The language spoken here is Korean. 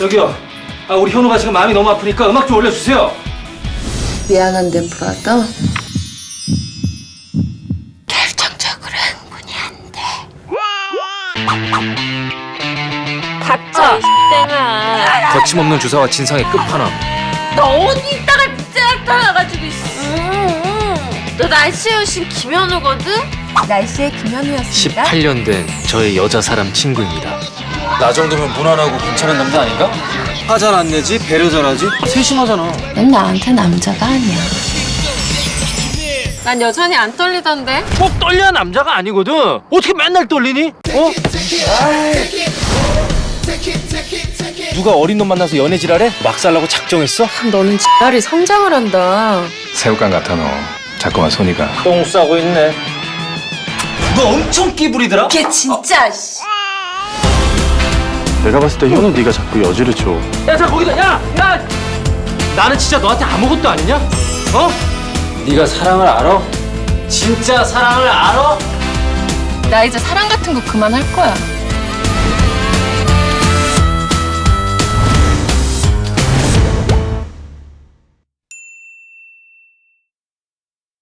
여기요. 아 우리 현우가 지금 마음이 너무 아프니까 음악 좀 올려주세요. 미안한데 브라더 결정적으로 흥분이 안 돼. 닥쳐 땡아 거침없는 주사와 진상의 끝판왕. 너 어디 있다가 진짜 나타나가지고 너 날씨 여신 김현우거든? 날씨의 김현우였습니다. 18년 된 저의 여자 사람 친구입니다. 나 정도면 무난하고 괜찮은 남자 아닌가? 화잘 안 내지 배려 잘하지 세심하잖아 넌 나한테 남자가 아니야. 난 여전히 안 떨리던데 꼭 떨려야 남자가 아니거든. 어떻게 맨날 떨리니? 어? 누가 어린 놈 만나서 연애질하래? 막 살라고 작정했어? 너는 지랄이 성장을 한다. 새우깡 같아 너 자꾸만 손이가 똥 싸고 있네. 너 엄청 끼부리더라? 걔 진짜 씨. 내가 봤을 때 현우 네가 자꾸 여지를 줘 야, 자 거기다. 야, 야. 나는 진짜 너한테 아무것도 아니냐? 어? 네가 사랑을 알아? 진짜 사랑을 알아? 나 이제 사랑 같은 거 그만할 거야.